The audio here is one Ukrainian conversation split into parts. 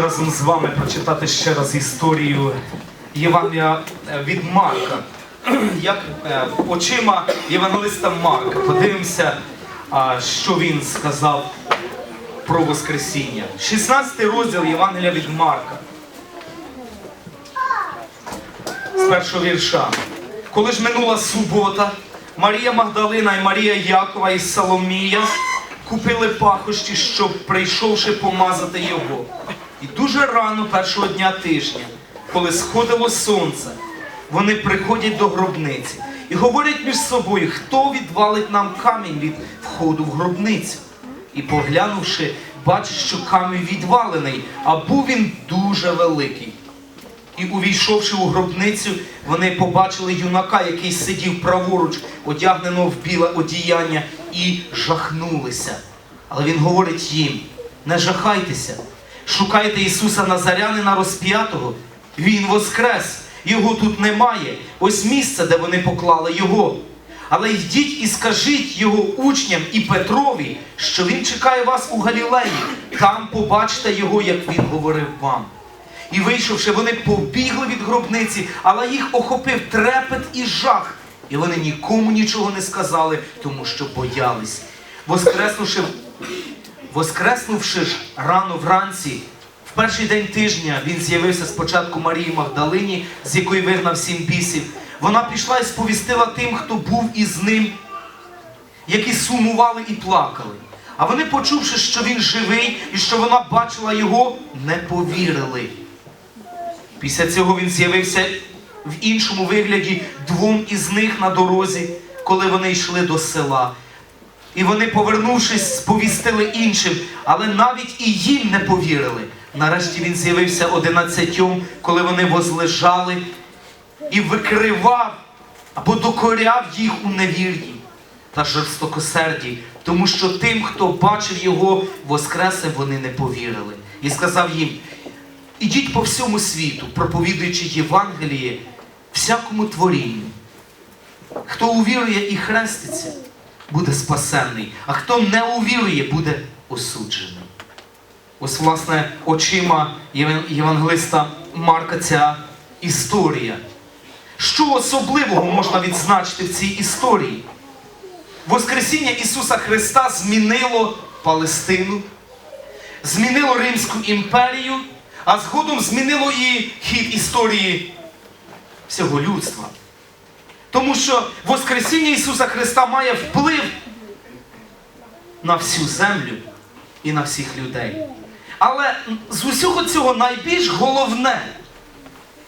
разом з вами прочитати ще раз історію Євангелія е, від Марка. Як е, очима євангелиста Марка. Подивимося, що він сказав про Воскресіння. 16 розділ Євангелія від Марка. З першого вірша. Коли ж минула субота, Марія Магдалина і Марія Якова і Соломія купили пахощі, щоб, прийшовши помазати його. І дуже рано першого дня тижня, коли сходило сонце, вони приходять до гробниці і говорять між собою, хто відвалить нам камінь від входу в гробницю. І поглянувши, бачать, що камінь відвалений, а був він дуже великий. І увійшовши у гробницю, вони побачили юнака, який сидів праворуч, одягненого в біле одіяння, і жахнулися. Але він говорить їм: не жахайтеся, шукайте Ісуса Назарянина розп'ятого. Він воскрес, його тут немає. Ось місце, де вони поклали його. Але йдіть і скажіть його учням і Петрові, що він чекає вас у Галілеї. Там побачите його, як він говорив вам. І вийшовши, вони побігли від гробниці, але їх охопив трепет і жах. І вони нікому нічого не сказали, тому що боялись. Воскреснувши, воскреснувши ж рано вранці, в перший день тижня він з'явився спочатку Марії Магдалині, з якої вигнав сім бісів. Вона пішла і сповістила тим, хто був із ним, які сумували і плакали. А вони, почувши, що він живий і що вона бачила його, не повірили. Після цього він з'явився в іншому вигляді двом із них на дорозі, коли вони йшли до села. І вони, повернувшись, сповістили іншим, але навіть і їм не повірили. Нарешті він з'явився одинадцятьом, коли вони возлежали і викривав або докоряв їх у невір'ї та жорстокосерді, тому що тим, хто бачив його воскресе, вони не повірили. І сказав їм: ідіть по всьому світу, проповідуючи Євангеліє всякому творінню. Хто увірує і хреститься, буде спасенний, а хто не увірує, буде осуджений. Ось, власне, очима євангелиста Марка ця історія. Що особливого можна відзначити в цій історії? Воскресіння Ісуса Христа змінило Палестину, змінило Римську імперію, а згодом змінило і хід історії всього людства. Тому що Воскресіння Ісуса Христа має вплив на всю землю і на всіх людей. Але з усього цього найбільш головне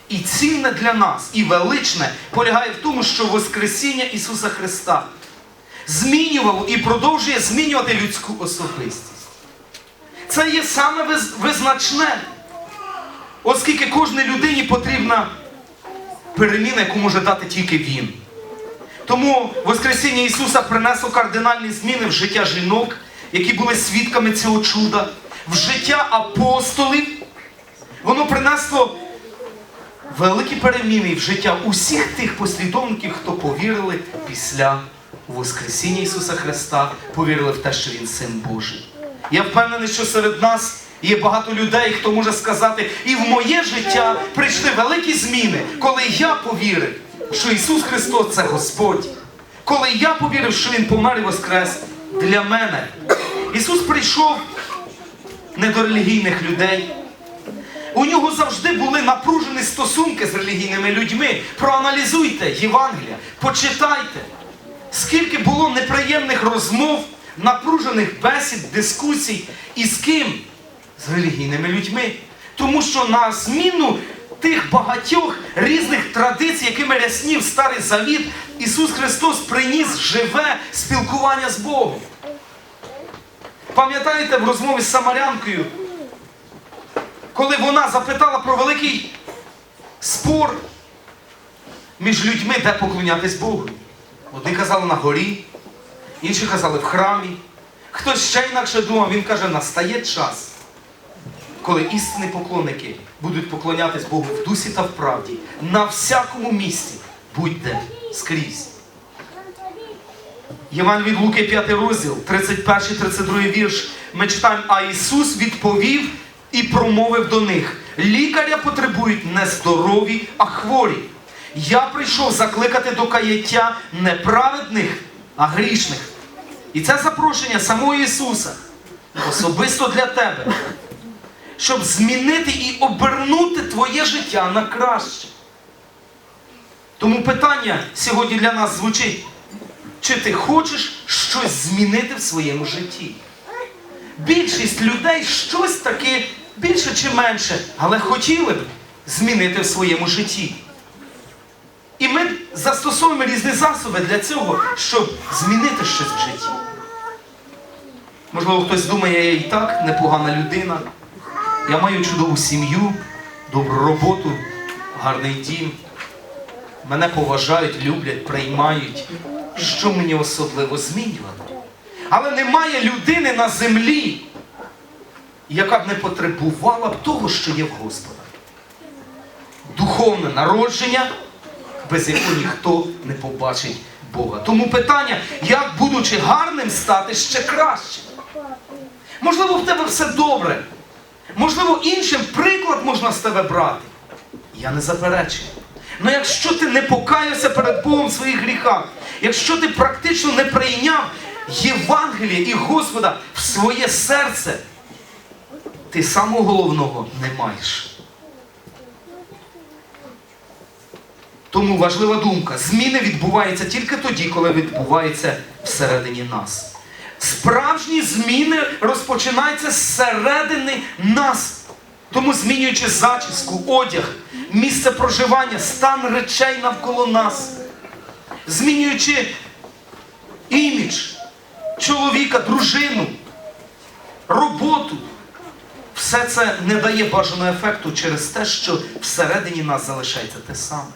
і цінне для нас, і величне полягає в тому, що Воскресіння Ісуса Христа змінювало і продовжує змінювати людську особистість. Це є саме визначне, оскільки кожній людині потрібна переміна, яку може дати тільки Він. Тому Воскресіння Ісуса принесло кардинальні зміни в життя жінок, які були свідками цього чуда, в життя апостолів. Воно принесло великі переміни в життя усіх тих послідовників, хто повірили після Воскресіння Ісуса Христа, повірили в те, що Він Син Божий. Я впевнений, що серед нас є багато людей, хто може сказати, і в моє життя прийшли великі зміни, коли я повірив, що Ісус Христос це Господь. Коли я повірив, що Він помер і воскрес для мене. Ісус прийшов не до релігійних людей. У нього завжди були напружені стосунки з релігійними людьми. Проаналізуйте Євангелія, почитайте, скільки було неприємних розмов, напружених бесід, дискусій і з ким? З релігійними людьми. Тому що на зміну тих багатьох різних традицій, якими ряснів Старий Завіт, Ісус Христос приніс живе спілкування з Богом. Пам'ятаєте в розмові з Самарянкою, коли вона запитала про великий спор між людьми, де поклонятись Богу. Одні казали на горі, інші казали в храмі. Хтось ще інакше думав, він каже, настає час, коли істинні поклонники будуть поклонятись Богу в дусі та в правді, на всякому місці, будьте скрізь. Єван від Луки 5 розділ, 31-32 вірш. Ми читаємо, а Ісус відповів і промовив до них: лікаря потребують не здорові, а хворі. Я прийшов закликати до каяття не праведних, а грішних. І це запрошення самого Ісуса особисто для тебе, щоб змінити і обернути твоє життя на краще. Тому питання сьогодні для нас звучить: чи ти хочеш щось змінити в своєму житті? Більшість людей щось таке більше чи менше, але хотіли б змінити в своєму житті. І ми застосовуємо різні засоби для цього, щоб змінити щось в житті. Можливо, хтось думає, я і так непогана людина. Я маю чудову сім'ю, добру роботу, гарний дім. Мене поважають, люблять, приймають. Що мені особливо змінювати? Але немає людини на землі, яка б не потребувала б того, що є в Господа. Духовне народження, без якого ніхто не побачить Бога. Тому питання, як, будучи гарним, стати ще краще. Можливо, в тебе все добре. Можливо, іншим приклад можна з тебе брати. Я не заперечую. Але якщо ти не покаявся перед Богом в своїх гріхах, якщо ти практично не прийняв Євангелія і Господа в своє серце, ти самого головного не маєш. Тому важлива думка: зміни відбуваються тільки тоді, коли відбуваються всередині нас. Справжні зміни розпочинаються зсередини нас. Тому змінюючи зачіску, одяг, місце проживання, стан речей навколо нас, змінюючи імідж чоловіка, дружину, роботу, все це не дає бажаного ефекту через те, що всередині нас залишається те саме.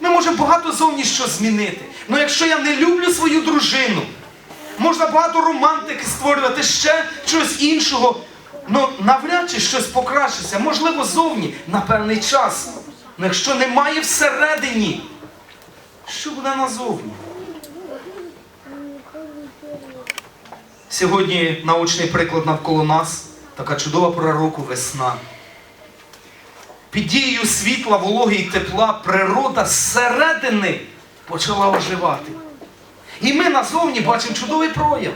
Ми можемо багато зовні що змінити. Але якщо я не люблю свою дружину, можна багато романтики створювати, ще щось іншого. Ну, навряд чи щось покращиться. Можливо, зовні на певний час. Але якщо немає всередині, що буде назовні? Сьогодні научний приклад навколо нас, така чудова пора року весна. Під дією світла, вологи і тепла природа зсередини почала оживати. І ми назовні бачимо чудовий прояв.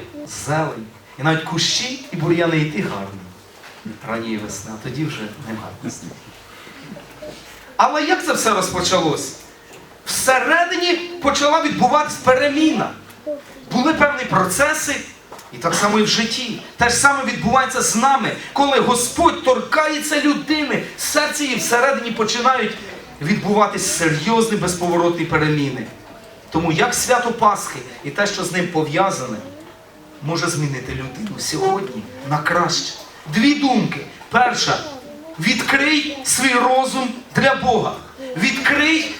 Зелень. І навіть кущі і бур'яни ті гарні. Ранньої весни, а тоді вже не гарні. Але як це все розпочалось? Всередині почала відбуватись переміна. Були певні процеси, і так само і в житті. Те ж саме відбувається з нами, коли Господь торкається людини, серце її всередині починають відбуватись серйозні безповоротні переміни. Тому як свято Пасхи і те, що з ним пов'язане, може змінити людину сьогодні на краще. Дві думки. Перша, відкрий свій розум для Бога. Відкрий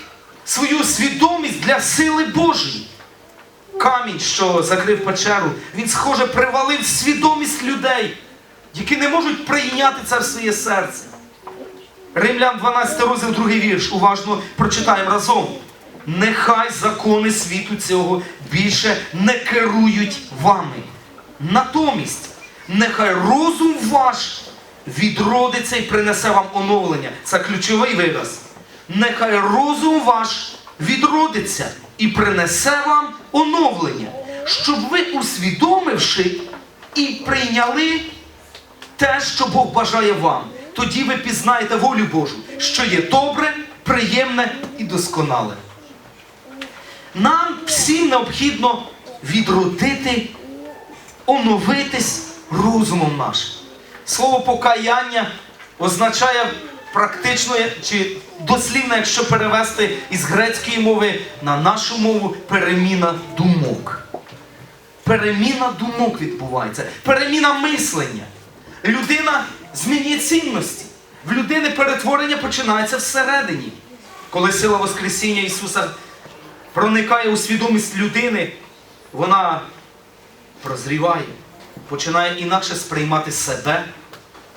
свою свідомість для сили Божої. Камінь, що закрив печеру, він, схоже, привалив свідомість людей, які не можуть прийняти це в своє серце. Римлян 12 розділ, другий вірш. Уважно прочитаємо разом. Нехай закони світу цього більше не керують вами. Натомість, нехай розум ваш відродиться і принесе вам оновлення. Це ключовий вираз. Нехай розум ваш відродиться і принесе вам оновлення, щоб ви, усвідомивши і прийняли те, що Бог бажає вам. Тоді ви пізнаєте волю Божу, що є добре, приємне і досконале. Нам всім необхідно відродити, оновитись розумом нашим. Слово покаяння означає практично чи дослівно, якщо перевести із грецької мови на нашу мову, переміна думок. Переміна думок відбувається, переміна мислення. Людина змінює цінності. В людини перетворення починається всередині. Коли сила Воскресіння Ісуса проникає у свідомість людини, вона прозріває, починає інакше сприймати себе,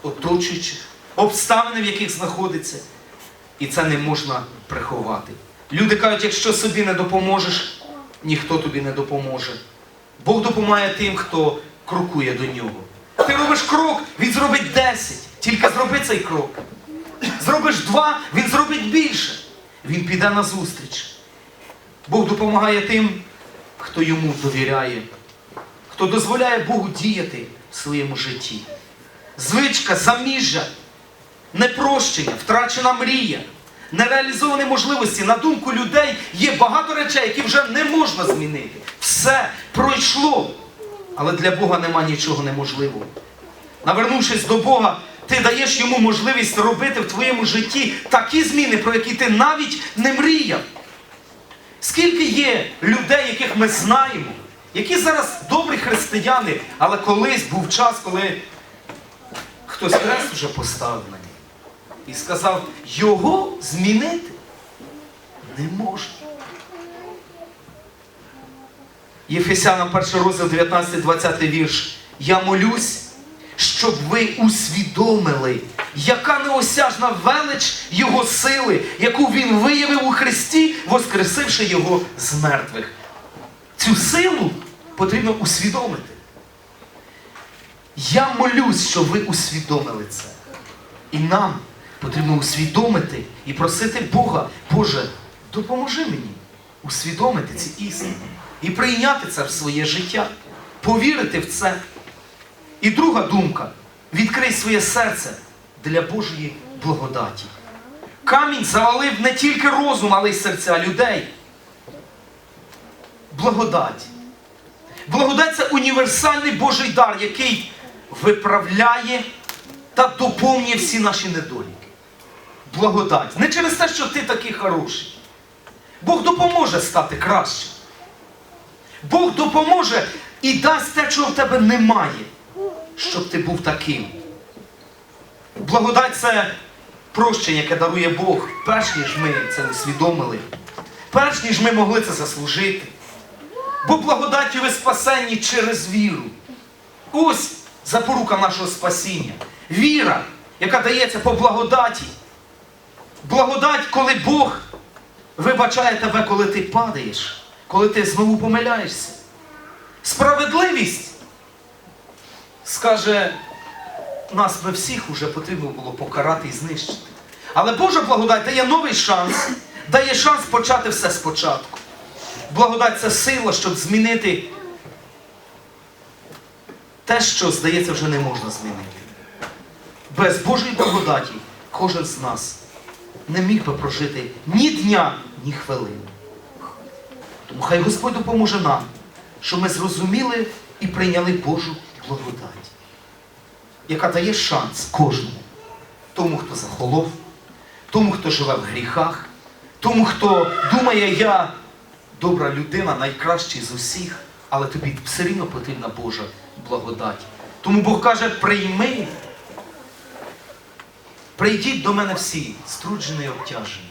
оточуючих, обставини, в яких знаходиться. І це не можна приховати. Люди кажуть, якщо собі не допоможеш, ніхто тобі не допоможе. Бог допомагає тим, хто крокує до нього. Ти робиш крок, він зробить 10. Тільки зроби цей крок. Зробиш два, він зробить більше. Він піде на зустріч. Бог допомагає тим, хто йому довіряє, хто дозволяє Богу діяти в своєму житті. Звичка, заміжжя, непрощення, втрачена мрія, нереалізовані можливості. На думку людей є багато речей, які вже не можна змінити. Все пройшло. Але для Бога нема нічого неможливого. Навернувшись до Бога, ти даєш йому можливість робити в твоєму житті такі зміни, про які ти навіть не мріяв. Скільки є людей, яких ми знаємо, які зараз добрі християни, але колись був час, коли хтось хрест на ній і сказав, його змінити не можна. Єфесянам 1 розділ 19-20 вірш. Я молюсь, щоб ви усвідомили, яка неосяжна велич Його сили, яку Він виявив у Христі, воскресивши Його з мертвих. Цю силу потрібно усвідомити. Я молюсь, щоб ви усвідомили це. І нам потрібно усвідомити і просити Бога, Боже, допоможи мені усвідомити ці істини і прийняти це в своє життя, повірити в це. І друга думка відкрий своє серце для Божої благодаті. Камінь завалив не тільки розум, але й серця людей. Благодать. Благодать це універсальний Божий дар, який виправляє та доповнює всі наші недоліки. Благодать. Не через те, що ти такий хороший. Бог допоможе стати кращим. Бог допоможе і дасть те, чого в тебе немає, щоб ти був таким. Благодать це прощення, яке дарує Бог, перш ніж ми це усвідомили, перш ніж ми могли це заслужити. Бо благодаттю ви спасенні через віру. Ось запорука нашого спасіння. Віра, яка дається по благодаті. Благодать, коли Бог вибачає тебе, коли ти падаєш, коли ти знову помиляєшся. Справедливість скаже, нас би всіх уже потрібно було покарати і знищити. Але Божа благодать дає новий шанс, дає шанс почати все спочатку. Благодать це сила, щоб змінити те, що, здається, вже не можна змінити. Без Божої благодаті кожен з нас не міг би прожити ні дня, ні хвилини. Тому хай Господь допоможе нам, щоб ми зрозуміли і прийняли Божу благодать, яка дає шанс кожному, тому, хто захолов, тому, хто живе в гріхах, тому, хто думає, я добра людина, найкращий з усіх, але тобі все рівно потрібна Божа благодать. Тому Бог каже, прийми, прийдіть до мене всі, струджені і обтяжені,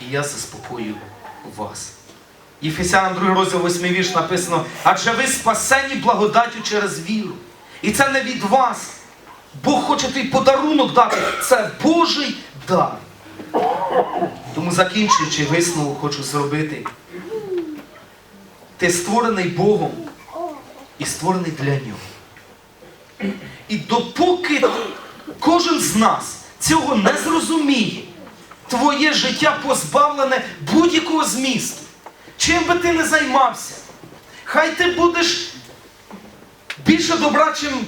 і я заспокою вас. Єфесянам 2 розділ 8 вірш написано, адже ви спасені благодаттю через віру. І це не від вас. Бог хоче твій подарунок дати. Це Божий дар. Тому закінчуючи висновок, хочу зробити. Ти створений Богом і створений для нього. І допоки кожен з нас цього не зрозуміє, твоє життя позбавлене будь-якого змісту. Чим би ти не займався, хай ти будеш більше добра, чим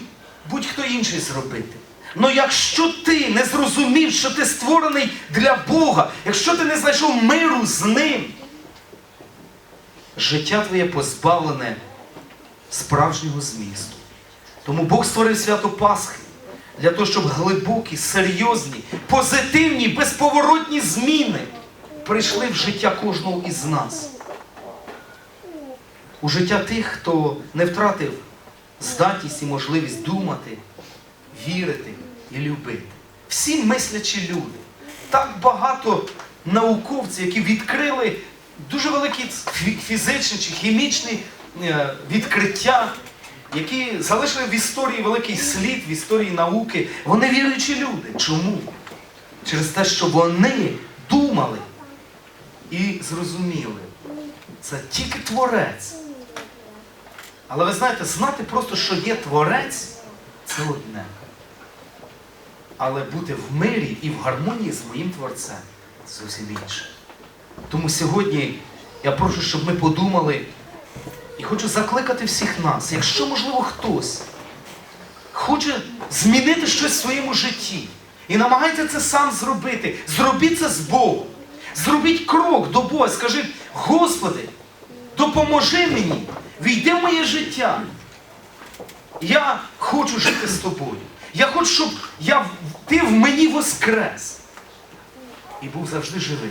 будь-хто інший зробити. Но якщо ти не зрозумів, що ти створений для Бога, якщо ти не знайшов миру з ним, життя твоє позбавлене справжнього змісту. Тому Бог створив свято Пасхи для того, щоб глибокі, серйозні, позитивні, безповоротні зміни прийшли в життя кожного із нас. У життя тих, хто не втратив здатність і можливість думати, вірити і любити. Всі мислячі люди. Так багато науковців, які відкрили дуже великі фізичні чи хімічні е, відкриття, які залишили в історії великий слід, в історії науки. Вони віруючі люди. Чому? Через те, що вони думали і зрозуміли. Це тільки творець. Але ви знаєте, знати просто, що є творець, це одне. але бути в мирі і в гармонії з моїм Творцем зовсім інше. Тому сьогодні я прошу, щоб ми подумали і хочу закликати всіх нас, якщо, можливо, хтось хоче змінити щось в своєму житті і намагається це сам зробити, зробіть це з Богом. Зробіть крок до Бога, скажіть, Господи, допоможи мені, війди в моє життя. Я хочу жити з тобою. Я хочу, щоб я, ти в мені воскрес і був завжди живий.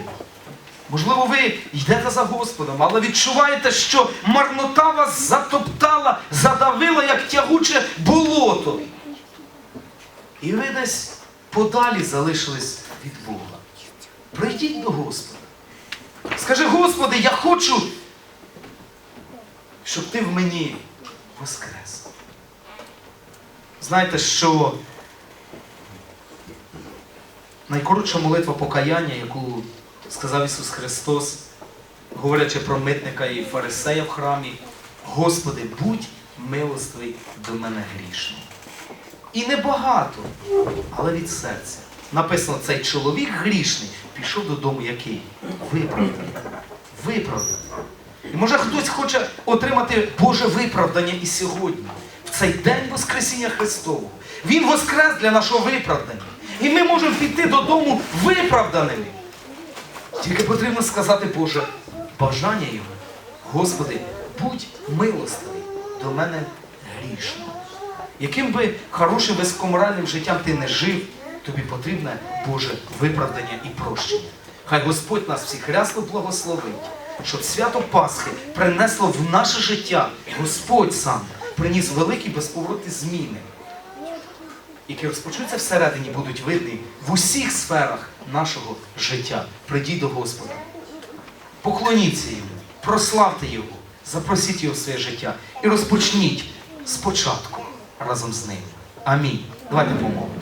Можливо, ви йдете за Господом, але відчуваєте, що марнота вас затоптала, задавила, як тягуче болото. І ви десь подалі залишились від Бога. Прийдіть до Господа. Скажи, Господи, я хочу, щоб ти в мені воскрес. Знаєте, що найкоротша молитва покаяння, яку сказав Ісус Христос, говорячи про митника і фарисея в храмі, Господи, будь милостивий до мене грішного. І небагато, але від серця. Написано, цей чоловік грішний пішов додому який? Виправданий. Виправданий. І може хтось хоче отримати Боже виправдання і сьогодні, в цей день Воскресіння Христового. Він воскрес для нашого виправдання. І ми можемо піти додому виправданими. Тільки потрібно сказати Боже бажання його. Господи, будь милостивий до мене грішного. Яким би хорошим високоморальним життям ти не жив, тобі потрібне Боже виправдання і прощення. Хай Господь нас всіх рясно благословить, щоб свято Пасхи принесло в наше життя Господь сам приніс великі безповоротні зміни, які розпочнуться всередині, будуть видні в усіх сферах нашого життя. Прийдіть до Господа. Поклоніться йому, прославте Його, запросіть його в своє життя і розпочніть спочатку разом з ним. Амінь. Давайте помолимо.